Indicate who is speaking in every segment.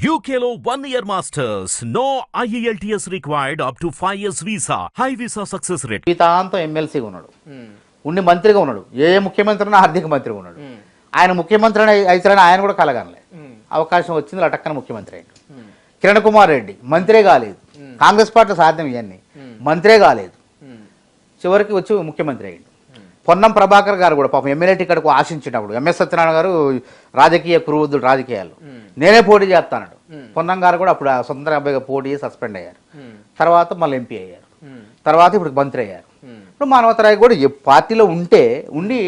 Speaker 1: UKLO one year masters. No E IELTS required up to 5 years visa. High visa success rate.
Speaker 2: ఎమ్మెల్సీగా ఉన్నాడు. ఉండి మంత్రిగా ఉన్నాడు. ఏ ముఖ్యమంత్రి ఆర్థిక మంత్రిగా ఉన్నాడు. ఆయన ముఖ్యమంత్రి అయితే ఆయన కూడా కలగనలే అవకాశం వచ్చింది అటక్కన ముఖ్యమంత్రి అయ్యాడు. కిరణ్ కుమార్ రెడ్డి మంత్రే కాలేదు. కాంగ్రెస్ పార్టీ సాధ్యం ఇవన్నీ మంత్రే కాలేదు. చివరికి వచ్చి ముఖ్యమంత్రి అయ్యాడు. పొన్నం ప్రభాకర్ గారు కూడా పాపం ఎమ్మెల్యే టికెట్కు ఆశించినప్పుడు ఎంఎస్ సత్యనారాయణ గారు రాజకీయ కురువృద్ధుడు రాజకీయాలు. నేనే పోటీ చేస్తానడు. పొన్నం గారు కూడా అప్పుడు ఆ సొంత అబ్బాయిగా పోటీ సస్పెండ్ అయ్యారు. తర్వాత మళ్ళీ ఎంపీ అయ్యారు. తర్వాత ఇప్పుడు మంత్రి అయ్యారు. ఇప్పుడు మానవతరాయ్ కూడా పార్టీలో ఉంటే ఉండి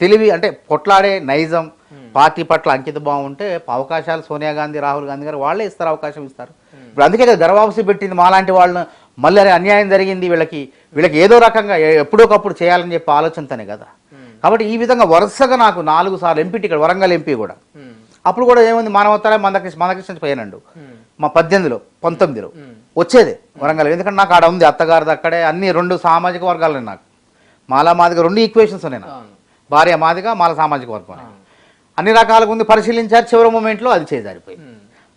Speaker 2: తెలివి అంటే పొట్లాడే నైజం పార్టీ పట్ల అంకిత భావం ఉంటే అవకాశాలు సోనియా గాంధీ రాహుల్ గాంధీ గారు వాళ్ళే ఇస్తారు అవకాశం ఇస్తారు. ఇప్పుడు అందుకే కదా గర్వాంశ పెట్టింది మాలాంటి వాళ్ళని మళ్ళీ అరే అన్యాయం జరిగింది వీళ్ళకి వీళ్ళకి ఏదో రకంగా ఎప్పుడోకప్పుడు చేయాలని చెప్పి ఆలోచనతోనే కదా. కాబట్టి ఈ విధంగా వరుసగా నాకు నాలుగు సార్లు ఎంపీ టికెట్ వరంగల్ ఎంపీ కూడా. అప్పుడు కూడా ఏముంది మానవతరాయ్ మందకృష్ణ మందకృష్ణ పోయానండు. మా పద్దెనిమిదిలో పంతొమ్మిదిలో. వచ్చేదే వరంగల్. ఎందుకంటే నాకు ఆడ ఉంది అత్తగారిది అక్కడే అన్ని రెండు సామాజిక వర్గాలు నాకు. మాలా మాదిగ రెండు ఈక్వేషన్స్ ఉన్నాయి నాకు. భార్య మాదిగ మాల సామాజిక వర్గం అని. అన్ని రకాలుగా ఉంది పరిశీలించారు చివరి మూమెంట్లో అది చేజారిపోయింది.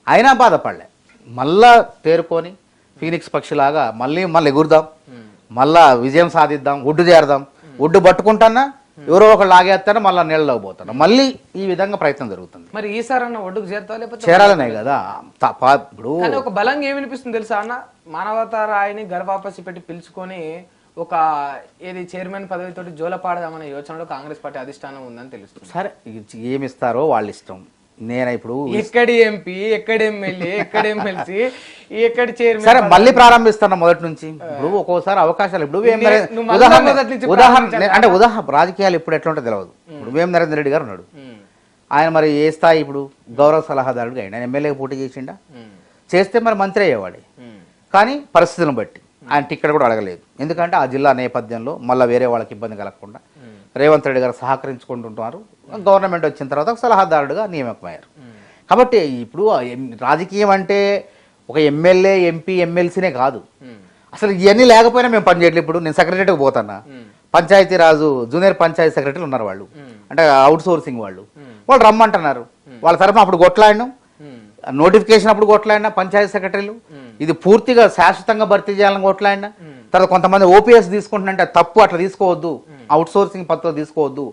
Speaker 2: అయినా బాధపడలే. మళ్ళా తేరుకొని ఫీనిక్స్ పక్షిలాగా మళ్ళీ మళ్ళీ ఎగురుదాం. మళ్ళా విజయం సాధిద్దాం. ఒడ్డు చేరదాం ఒడ్డు పట్టుకుంటానా? ఎవరో ఒకళ్ళు లాగేస్తానో మళ్ళీ నీళ్ళలో పోతాను మళ్ళీ ఈ విధంగా ప్రయత్నం జరుగుతుంది.
Speaker 3: మరి ఈసారన్న ఒడ్డుకు చేరుతా లేకపోతే
Speaker 2: చేరాలనే కదా. ఇప్పుడు
Speaker 3: ఒక బలంగా ఏమి వినిపిస్తుంది తెలుసా అన్న? మానవతారాయిని గర్భాపసి పెట్టి పిలుచుకొని ఒక ఏది చైర్మన్ పదవితోటి జోలపాడదామనే యోచనలో కాంగ్రెస్ పార్టీ అధిష్టానం ఉందని తెలుస్తుంది.
Speaker 2: సరే ఏమిస్తారో వాళ్ళ ఇష్టం. నేను ఇప్పుడు?
Speaker 3: ఎక్కడి ఎంపీ ఎక్కడి ఎమ్మెల్యే ఎక్కడి ఎమ్మెల్సీ ఎక్కడి చైర్మన్
Speaker 2: సరే మళ్ళీ ప్రారంభిస్తున్నా మొదటి నుంచి. ఇప్పుడు ఒక్కోసారి అవకాశాలు ఇప్పుడు ఉదాహరణ అంటే ఉదాహరణ రాజకీయాలు ఇప్పుడు ఎట్లా ఉంటుందో తెలియదు ఇప్పుడు వేం నరేంద్ర రెడ్డి గారు ఉన్నాడు. ఆయన మరి ఏ స్థాయి ఇప్పుడు? గౌరవ సలహాదారుడుగా ఆయన ఎమ్మెల్యేగా పోటీ చేసిండా? చేస్తే మరి మంత్రి అయ్యేవాడే. కానీ పరిస్థితులను బట్టి. ఆయన టికెట్ కూడా అడగలేదు. ఎందుకంటే ఆ జిల్లా నేపథ్యంలో మళ్ళీ వేరే వాళ్ళకి ఇబ్బంది కలగకుండా రేవంత్ రెడ్డి గారు సహకరించుకుంటుంటున్నారు గవర్నమెంట్ వచ్చిన తర్వాత ఒక సలహాదారుడుగా నియామకమయ్యారు కాబట్టి ఇప్పుడు ఎం- రాజకీయం అంటే ఒక ఎమ్మెల్యే ఎంపీ ఎమ్మెల్సీనే కాదు. అసలు ఇవన్నీ లేకపోయినా మేము పని చేయట్లేదు ఇప్పుడు నేను సెక్రటరీకి పోతానా పంచాయతీ రాజు జూనియర్ పంచాయతీ సెక్రటరీలు ఉన్నారు వాళ్ళు. అంటే అవుట్ సోర్సింగ్ వాళ్ళు. వాళ్ళు రమ్మంటున్నారు. వాళ్ళ తరఫున అప్పుడు కొట్లాడినాం. నోటిఫికేషన్ అప్పుడు కొట్లాడినా పంచాయతీ సెక్రటరీలు. ఇది పూర్తిగా శాశ్వతంగా భర్తీ చేయాలని కొట్లాడినా. తర్వాత కొంతమంది ఓపీఎస్ తీసుకుంటున్నంటే తప్పు అట్లా తీసుకోవద్దు. అవుట్ సోర్సింగ్ పద్ధతులు తీసుకోవద్దు.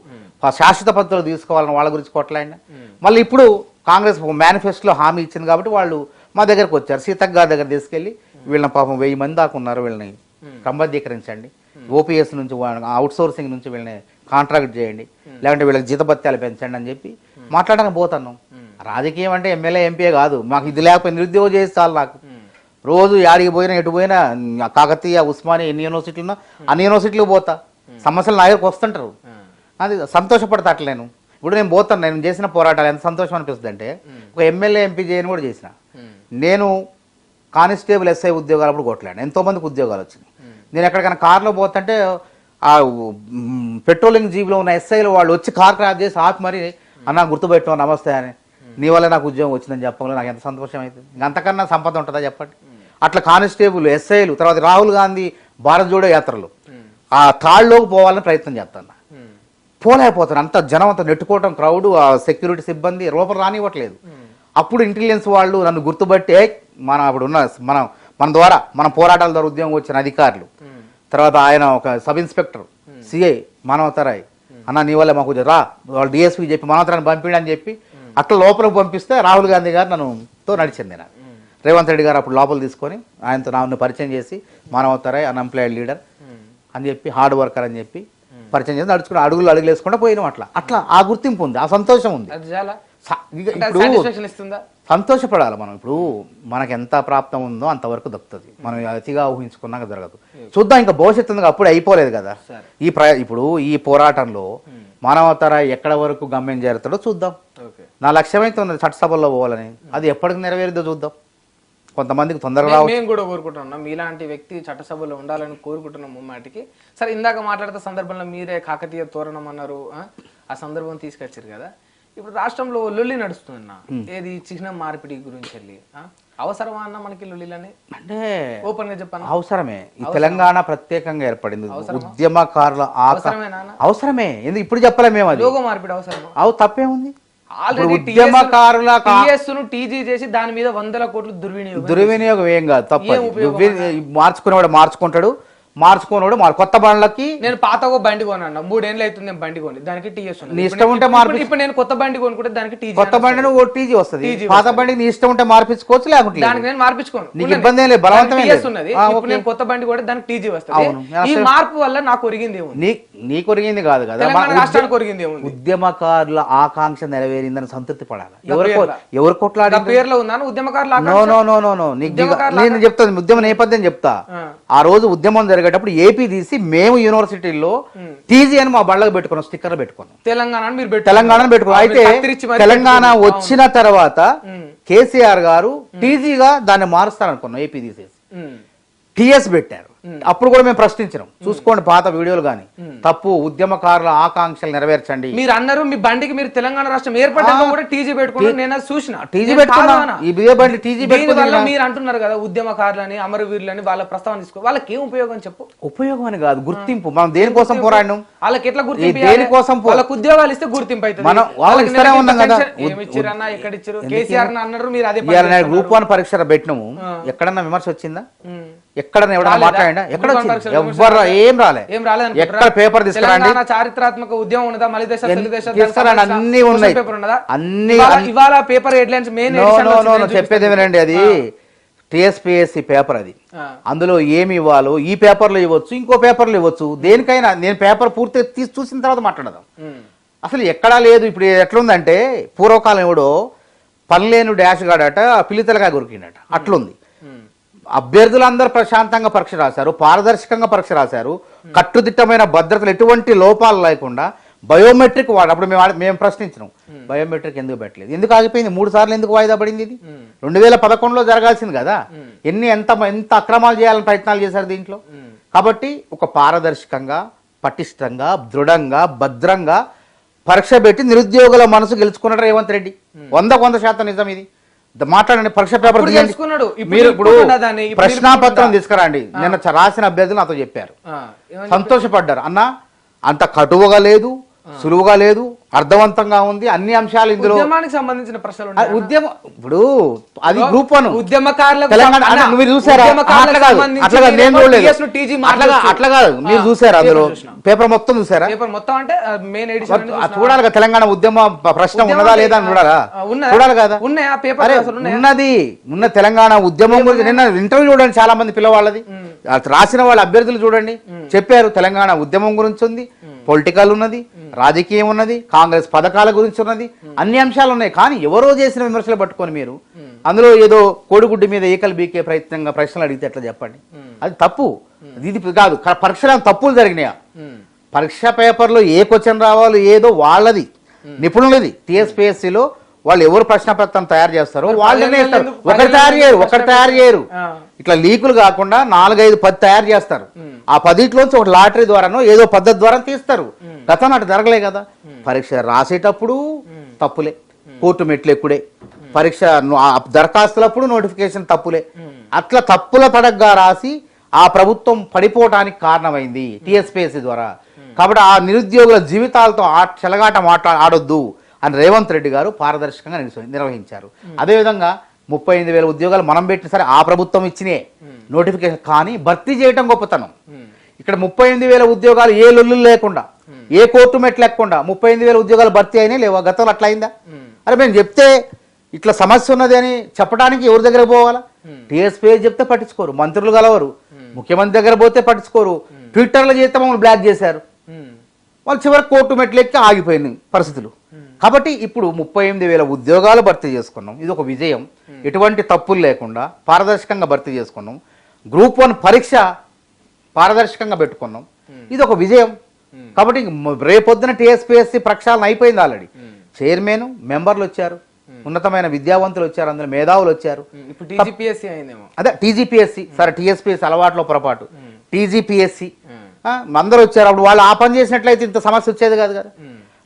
Speaker 2: ఆ శాశ్వత పద్ధతులు తీసుకోవాలని వాళ్ళ గురించి కొట్లాడినా. మళ్ళీ ఇప్పుడు కాంగ్రెస్ మేనిఫెస్టోలో హామీ ఇచ్చింది కాబట్టి వాళ్ళు మా దగ్గరకు వచ్చారు. సీతక్ గారి దగ్గర తీసుకెళ్ళి వీళ్ళని పాపం వెయ్యి మంది దాకా ఉన్నారు వీళ్ళని క్రమబద్ధీకరించండి. ఓపీఎస్ నుంచి అవుట్ సోర్సింగ్ నుంచి వీళ్ళని కాంట్రాక్ట్ చేయండి. లేకుంటే వీళ్ళకి జీతభత్యాలు పెంచండి అని చెప్పి మాట్లాడడానికి పోతున్నాం. రాజకీయం అంటే ఎమ్మెల్యే ఎంపీ కాదు. మాకు ఇది లేకపోతే నిరుద్యోగం చేసి చాలు నాకు. రోజు యాడికి పోయినా ఎటు పోయినా కాకతీయ ఉస్మానియా ఎన్ని యూనివర్సిటీలు ఉన్నా అన్ని యూనివర్సిటీలకు పోతా. సమస్యలు నా దగ్గరకు వస్తుంటారు. అది సంతోషపడతట్లేను ఇప్పుడు నేను పోతాను నేను చేసిన పోరాటాలు ఎంత సంతోషం అనిపిస్తుంది అంటే ఒక ఎమ్మెల్యే ఎంపీ చేయని కూడా చేసిన. నేను కానిస్టేబుల్ ఎస్ఐ ఉద్యోగాలు అప్పుడు కొట్టలేను. ఎంతో మందికి ఉద్యోగాలు వచ్చినాయి. నేను ఎక్కడికైనా కార్లో పోతుంటే ఆ పెట్రోలింగ్ జీబులో ఉన్న ఎస్ఐలు వాళ్ళు వచ్చి కార్ క్రాప్ చేసి ఆపి మరి అన్న గుర్తుపెట్టావు నమస్తే అని. నీ వల్ల నాకు ఉద్యోగం వచ్చిందని చెప్పడంలో నాకు ఎంత సంతోషం అవుతుంది. అంతకన్నా సంపద ఉంటుందా చెప్పండి. అట్లా కానిస్టేబుల్ ఎస్ఐలు తర్వాత రాహుల్ గాంధీ భారత్ జోడో యాత్రలు. ఆ తాళ్ళలోకి పోవాలని ప్రయత్నం చేస్తాను. పోలేకపోతాను. అంత జనం అంత నెట్టుకోవటం క్రౌడ్ ఆ సెక్యూరిటీ సిబ్బంది లోపల రానివ్వట్లేదు. అప్పుడు ఇంటెలిజెన్స్ వాళ్ళు నన్ను గుర్తుపట్టి "ఏయ్, మన అప్పుడు ఉన్న మనం మన ద్వారా మన పోరాటాల ద్వారా ఉద్యోగం వచ్చిన అధికారులు. తర్వాత ఆయన ఒక సబ్ ఇన్స్పెక్టర్ సిఐ మానవతరాయ్. అన్న నీ వల్ల మాకు రా వాళ్ళు డిఎస్పీ చెప్పి మానవతరాన్ని పంపిండి అని చెప్పి అట్లా లోపలికి పంపిస్తే రాహుల్ గాంధీ గారు నన్ను తో నడిచింది నాకు రేవంత్ రెడ్డి గారు అప్పుడు లోపల తీసుకొని ఆయనతో నన్ను పరిచయం చేసి మానవతరాయ్ అన్ఎంప్లాయిడ్ లీడర్ అని చెప్పి హార్డ్ వర్కర్ అని చెప్పి పరిచయం చేసి నడుచుకుని అడుగులు అడుగులు వేసుకుంటూ పోయినాం అట్లా. అట్లా ఆ గుర్తింపు ఉంది ఆ సంతోషం ఉంది. ఇప్పుడు సంతోషపడాలి మనం. ఇప్పుడు మనకి ఎంత ప్రాప్తం ఉందో అంతవరకు దక్కుతుంది. మనం అతిగా ఊహించుకున్నాక జరగదు. చూద్దాం ఇంకా భవిష్యత్తు ఉంది అప్పుడు అయిపోలేదు కదా. ఈ ప్ర ఇప్పుడు ఈ పోరాటంలో మానవతర ఎక్కడ వరకు గమ్యం చేరుతాడో చూద్దాం. నా లక్ష్యం అయితే ఉంది చట్టసభల్లో పోవాలని. అది ఎప్పటికి నెరవేరుదో చూద్దాం. కొంతమందికి తొందరగా
Speaker 3: మేము కూడా కోరుకుంటున్నాం మీలాంటి వ్యక్తి చట్టసభలో ఉండాలని కోరుకుంటున్నాం ముమ్మాటికి సరే ఇందాక మాట్లాడిన సందర్భంలో మీరే కాకతీయ తోరణం అన్నారు ఆ? సందర్భం తీసుకొచ్చారు కదా. ఇప్పుడు రాష్ట్రంలో లొల్లి నడుస్తుందన్న. ఏది చిహ్నం మార్పిడి గురించి వెళ్ళి? అవసరమా అన్న మనకి లొల్లిలని?
Speaker 2: అంటే
Speaker 3: ఓపెన్గా చెప్పాను?
Speaker 2: అవసరమే. ఈ తెలంగాణ ప్రత్యేకంగా ఏర్పడింది. ఉద్యమకారుల? అవసరమే. ఎందుకు ఇప్పుడు చెప్పలే మేము అది?
Speaker 3: లోగో మార్పిడి అవసరమా?
Speaker 2: అవు తప్పేముంది? ఉద్యమకారుల
Speaker 3: టీజీ చేసి దాని మీద వందల కోట్లు దుర్వినియోగం
Speaker 2: దుర్వినియోగం ఏం కాదు తప్ప మార్చుకునేవాడు మార్చుకుంటాడు మార్చుకునేవాడు మార్. కొత్త బండ్లకి
Speaker 3: నేను పాత ఒక బండి కొనన్న. మూడేళ్ళు అవుతుంది నేను బండి కొని. దానికి టీఎస్.
Speaker 2: నీ ఇష్టం ఉంటే మార్పించు.
Speaker 3: ఇప్పుడు నేను కొత్త బండి కొనుక్కుంటే దానికి టీజీ
Speaker 2: కొత్త బండి నువ్వు టీజీ వస్తుంది. పాత బండికి నీ ఇష్టం ఉంటే మార్పించుకోవచ్చు లేకుంటే.
Speaker 3: దానికి నేను మార్పించుకోను
Speaker 2: నీకు. ఇబ్బంది ఏం లేదు, బలవంతం ఏం
Speaker 3: దానికి
Speaker 2: లేదు.
Speaker 3: TS ఉన్నది ఇప్పుడు. నేను కొత్త బండి కూడా దానికి టీజీ వస్తుంది. ఈ మార్పు వల్ల నాకు ఒరిగింది
Speaker 2: నీ నీ కొరిగింది కాదు కదా.
Speaker 3: రాష్ట్రానికి ఒరిగింది
Speaker 2: ఉద్యమకారుల ఆకాంక్ష నెరవేరిందని సంతృప్తి పడాలి. ఎవరు. ఎవరు కొట్లాడి
Speaker 3: పేర్లో ఉందా ఉద్యమకారుల
Speaker 2: నో నో నో నో నీకు నేను చెప్తాను. ఉద్యమ నేపథ్యం చెప్తా.
Speaker 3: ఆ.
Speaker 2: రోజు ఉద్యమం జరిగేటప్పుడు ఏపీ తీసి మేము యూనివర్సిటీలో టీజీ అని మా బళ్ళకు పెట్టుకున్నాం స్టిక్కర్ పెట్టుకున్నాం.
Speaker 3: తెలంగాణ మీరు
Speaker 2: తెలంగాణ పెట్టుకున్నాం. అయితే తెలంగాణ. వచ్చిన తర్వాత కేసీఆర్ గారు టీజీగా దాన్ని మారుస్తారనుకున్నాం ఏపీ తీసేసి. టీఎస్ పెట్టారు. అప్పుడు కూడా మేము ప్రశ్నించినాం. చూసుకోండి పాత వీడియోలు కానీ తప్పు ఉద్యమకారుల ఆకాంక్షలు నెరవేర్చండి.
Speaker 3: మీరు అన్నారు మీ బండికి మీరు తెలంగాణ రాష్ట్రం ఏర్పడ్డాక కూడా టీజీ పెట్టుకున్నారు నేను చూసిన.
Speaker 2: టీజీ పెట్టుకున్నా. టీజీ
Speaker 3: మీరు అంటున్నారు కదా ఉద్యమకారులని అమరవీరులని వాళ్ళ ప్రస్తావన తీసుకో. వాళ్ళకి ఏం ఉపయోగం చెప్పు?
Speaker 2: ఉపయోగం అని కాదు గుర్తింపు. మనం దేనికోసం పోరాడినాం?
Speaker 3: వాళ్ళకి ఎట్లా గుర్తింపు
Speaker 2: దేనికోసం
Speaker 3: వాళ్ళకి ఉద్యోగాలు ఇస్తే గుర్తింపు అవుతుంది.
Speaker 2: మనం- వాళ్ళు
Speaker 3: వాళ్ళకి
Speaker 2: ఇస్తూనే
Speaker 3: నెలకి
Speaker 2: ఉన్నాం కదా.
Speaker 3: పెన్షన్ ఏమి ఇచ్చిరన్నా ఎక్కడ ఇచ్చారు కేసీఆర్ అన్నారు మీరు అదే.
Speaker 2: గ్రూప్ వన్ పరీక్ష పెట్టినాము. ఎక్కడన్నా విమర్శ వచ్చిందా? ఎక్కడ
Speaker 3: విమర్శ
Speaker 2: ఎవ్వరు
Speaker 3: రాలేదా?
Speaker 2: ఏం రాలే.
Speaker 3: ఏం రాలేదు
Speaker 2: ఎక్కడ పేపర్ తీసుకురండి?
Speaker 3: చారిత్రాత్మక ఉద్యమం ఉన్నదా? మళ్ళీ దేశ
Speaker 2: తీసుకురండి, అన్నీ ఉన్నాయి. అన్నీ-
Speaker 3: ఇవాళ- పేపర్ హెడ్లైన్స్ మెయిన్
Speaker 2: చెప్పేది వినండి. అది టిఎస్పిఎస్సి పేపర్ అది. అందులో ఏమి ఇవ్వాలో ఈ పేపర్లో ఇవ్వచ్చు ఇంకో పేపర్లో ఇవ్వచ్చు. దేనికైనా నేను పేపర్ పూర్తి తీసి చూసిన తర్వాత మాట్లాడదాం. అసలు ఎక్కడా లేదు. ఇప్పుడు ఎట్లుందంటే పూర్వకాలం ఎవడో పనిలేను డాష్ గాడట పిల్లితలగా కొరికిండట అట్లుంది. అభ్యర్థులందరూ ప్రశాంతంగా పరీక్ష రాశారు పారదర్శకంగా పరీక్ష రాశారు. కట్టుదిట్టమైన భద్రతలు ఎటువంటి లోపాలు లేకుండా బయోమెట్రిక్ వాడు అప్పుడు మేము మేము ప్రశ్నించినాం. బయోమెట్రిక్ ఎందుకు పెట్టలేదు? ఎందుకు ఆగిపోయింది? మూడు సార్లు ఎందుకు వాయిదా పడింది ఇది? రెండు వేల పదకొండులో జరగాల్సింది కదా. ఎన్ని ఎంత ఎంత అక్రమాలు చేయాలని ప్రయత్నాలు చేశారు దీంట్లో? కాబట్టి ఒక పారదర్శకంగా పటిష్టంగా దృఢంగా భద్రంగా పరీక్ష పెట్టి నిరుద్యోగుల మనసు గెలుచుకున్నాడు రేవంత్ రెడ్డి. వందకు వంద శాతం నిజం ఇది. మాట్లాడండి పరీక్ష పేపర్ మీరు ఇప్పుడు ప్రశ్నాపత్రం? తీసుకురండి. నిన్న రాసిన అభ్యర్థులు నాతో చెప్పారు? సంతోషపడ్డారు. అన్న అంత కటువుగా లేదు. సులువుగా లేదు అర్థవంతంగా ఉంది అన్ని అంశాలు ఇందులో
Speaker 3: ఉద్యమానికి సంబంధించిన ప్రశ్నలు
Speaker 2: ఉద్యమం ఇప్పుడు అది గ్రూప్ వన్.
Speaker 3: ఉద్యమకారులకు
Speaker 2: తెలంగాణ చూసారా? అట్లా కాదు
Speaker 3: సంబంధించి
Speaker 2: అట్లా కాదు నేను
Speaker 3: మీరేమో
Speaker 2: చూడలేదు.
Speaker 3: TS ను TG
Speaker 2: అట్లా కాదు,
Speaker 3: మార్చొచ్చు.
Speaker 2: అట్లా కాదు. మీరు చూసారా అందులో. పేపర్ మొత్తం చూసారా?
Speaker 3: పేపర్ మొత్తం అంటే మెయిన్ ఎడిషన్
Speaker 2: చూడాలి కదా తెలంగాణ ఉద్యమ ప్రశ్న ఉన్నదా లేదా అని చూడాలా? చూడాలి కదా.
Speaker 3: ఉన్నాయా? పేపర్?
Speaker 2: ఉన్నది. ఉన్న తెలంగాణ ఉద్యమం గురించి నిన్న ఇంటర్వ్యూ చూడండి చాలా మంది పిల్లవాళ్ళది రాసిన వాళ్ళ అభ్యర్థులు చూడండి. చెప్పారు తెలంగాణ ఉద్యమం గురించి ఉంది. పొలిటికల్ ఉన్నది రాజకీయం ఉన్నది కాంగ్రెస్ పథకాల గురించి ఉన్నది అన్ని అంశాలు ఉన్నాయి. కానీ ఎవరో చేసిన విమర్శలు పట్టుకొని మీరు అందులో ఏదో కోడిగుడ్డు మీద ఏకలు బీకే ప్రయత్నంగా ప్రశ్నలు అడిగితే ఎట్లా చెప్పండి? అది తప్పు. ఇది కాదు. పరీక్షలో తప్పులు జరిగినాయా? పరీక్ష పేపర్లో ఏ క్వశ్చన్ రావాలో ఏదో వాళ్ళది నిపుణులది టీఎస్పీఎస్సీలో వాళ్ళు ఎవరు ప్రశ్నపత్రం తయారు చేస్తారో
Speaker 3: ఎందుకు-
Speaker 2: ఒకటి
Speaker 3: పదిహేను
Speaker 2: తయారు చేయరు ఒకటి తయారు చేయరు. ఇట్లా లీకులు కాకుండా నాలుగైదు పది తయారు చేస్తారు. ఆ పదిట్లోంచి ఒక లాటరీ ద్వారానో ఏదో పద్ధతి ద్వారా తీస్తారు. గతం అటు జరగలే కదా. పరీక్ష రాసేటప్పుడు తప్పులే. కోర్టు మెట్లు ఎక్కుడే పరీక్ష దరఖాస్తులప్పుడు నోటిఫికేషన్ తప్పులే. అట్లా తప్పుల తడగ్గా రాసి ఆ ప్రభుత్వం పడిపోవడానికి కారణమైంది టిఎస్పిఎస్సి ద్వారా. కాబట్టి ఆ నిరుద్యోగుల జీవితాలతో ఆ చెలగాట మాట్లా ఆడొద్దు. అని రేవంత్ రెడ్డి గారు పారదర్శకంగా నిర్వ- నిర్వహించారు. అదేవిధంగా ముప్పై ఎనిమిది వేల ఉద్యోగాలు మనం పెట్టిన సరే ఆ ప్రభుత్వం ఇచ్చినే నోటిఫికేషన్ కానీ భర్తీ చేయటం గొప్పతనం. ఇక్కడ ముప్పై ఎనిమిది వేల ఉద్యోగాలు ఏ లొల్లు లేకుండా ఏ కోర్టు మెట్లు లేకుండా ముప్పై ఎనిమిది వేల ఉద్యోగాలు భర్తీ అయినాయి లేవా? గతంలో అట్లా అయిందా? అరే మేము చెప్తే ఇట్లా సమస్య ఉన్నది అని చెప్పడానికి ఎవరి దగ్గర పోవాలా? టీఎస్పీ చెప్తే పట్టించుకోరు. మంత్రులు గలవరు ముఖ్యమంత్రి దగ్గర పోతే పట్టించుకోరు. ట్విట్టర్లో చేస్తే మమ్మల్ని బ్లాక్ చేశారు. వాళ్ళు చివరికి కోర్టు మెట్లు ఎక్కి ఆగిపోయినాయి పరిస్థితులు. కాబట్టి ఇప్పుడు ముప్పై ఎనిమిది వేల ఉద్యోగాలు భర్తీ చేసుకున్నాం. ఇది ఒక విజయం. ఎటువంటి తప్పులు లేకుండా పారదర్శకంగా భర్తీ చేసుకున్నాం. గ్రూప్ వన్ పరీక్ష పారదర్శకంగా పెట్టుకున్నాం. ఇది ఒక విజయం. కాబట్టి ఇంక మ- రేపొద్దున టీఎస్పీఎస్సీ ప్రక్షాళన అయిపోయింది ఆల్రెడీ చైర్మన్ మెంబర్లు వచ్చారు. ఉన్నతమైన విద్యావంతులు వచ్చారు. అందులో మేధావులు వచ్చారు. అదే టీజీపీఎస్సీ. సరే టీఎస్పీఎస్సీ అలవాట్లో పొరపాటు. టీజీపీఎస్సీ. అందరూ వచ్చారు అప్పుడు వాళ్ళు ఆ పని చేసినట్లయితే ఇంత సమస్య వచ్చేది కాదు కదా.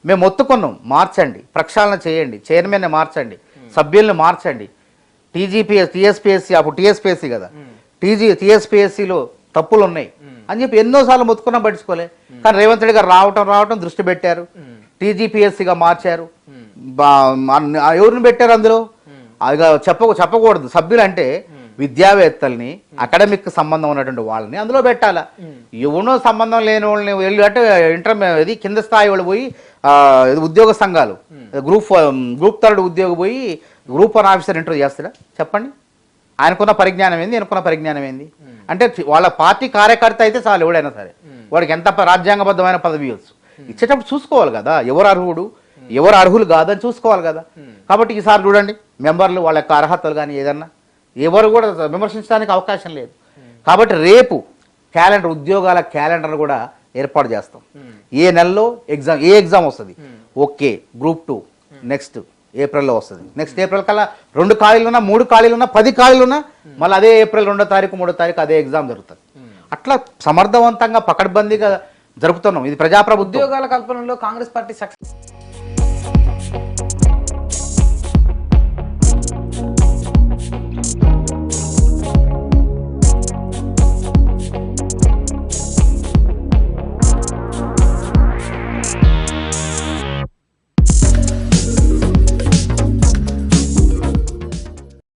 Speaker 2: మేము ఒత్తుకున్నాం మార్చండి ప్రక్షాళన చేయండి చైర్మన్ని మార్చండి సభ్యుల్ని మార్చండి. టీజీపీఎస్ టీఎస్పీఎస్సీ అప్పుడు టీఎస్పీఎస్సీ కదా. టీజీ టీఎస్పీఎస్సీలో తప్పులు ఉన్నాయి అని చెప్పి ఎన్నోసార్లు మొత్తుకున్నా పట్టించుకోలే. కానీ రేవంత్ రెడ్డి గారు రావటం రావటం దృష్టి పెట్టారు. టీజీపీఎస్సీగా మార్చారు. ఎవరిని పెట్టారు అందులో? అది చెప్ప చెప్పకూడదు. సభ్యులు అంటే విద్యావేత్తల్ని అకాడమిక్ సంబంధం ఉన్నటువంటి వాళ్ళని అందులో పెట్టాలా? ఎవనో సంబంధం లేని వాళ్ళని వెళ్ళి అంటే ఇంటర్ ఇది కింద స్థాయి వాళ్ళు పోయి ఉద్యోగ సంఘాలు. గ్రూప్ గ్రూప్ థర్డ్ ఉద్యోగి పోయి గ్రూప్ వన్ ఆఫీసర్ ఇంటర్వ్యూ చేస్తాడా? చెప్పండి. ఆయనకున్న పరిజ్ఞానం ఏంది? ఆయనకున్న పరిజ్ఞానం ఏంది? అంటే వాళ్ళ పార్టీ కార్యకర్త అయితే చాలు ఎవడైనా సరే. వాడికి ఎంత రాజ్యాంగబద్ధమైన పదవి ఇవ్వచ్చు ఇచ్చేటప్పుడు చూసుకోవాలి కదా. ఎవరు అర్హుడు? ఎవరు అర్హులు కాదని చూసుకోవాలి కదా. కాబట్టి ఈసారి చూడండి మెంబర్లు వాళ్ళ యొక్క అర్హతలు కానీ ఏదన్నా. ఎవరు కూడా విమర్శించడానికి అవకాశం లేదు. కాబట్టి రేపు క్యాలెండర్ ఉద్యోగాల క్యాలెండర్ కూడా ఏర్పాటు చేస్తాం. ఏ నెలలో ఎగ్జామ్ ఏ ఎగ్జామ్ వస్తుంది? Okay group two. నెక్స్ట్ ఏప్రిల్లో వస్తుంది. నెక్స్ట్ ఏప్రిల్ కల్లా రెండు ఖాళీలు ఉన్నా మూడు ఖాళీలు ఉన్నా పది ఖాళీలు ఉన్నా మళ్ళీ అదే ఏప్రిల్ రెండో తారీఖు మూడో తారీఖు అదే ఎగ్జామ్ జరుగుతుంది. అట్లా సమర్థవంతంగా పకడ్బందీగా జరుపుతున్నాం. ఇది ప్రజాప్రభుత్వం.
Speaker 3: ఉద్యోగాల కల్పనలో కాంగ్రెస్ పార్టీ సక్సెస్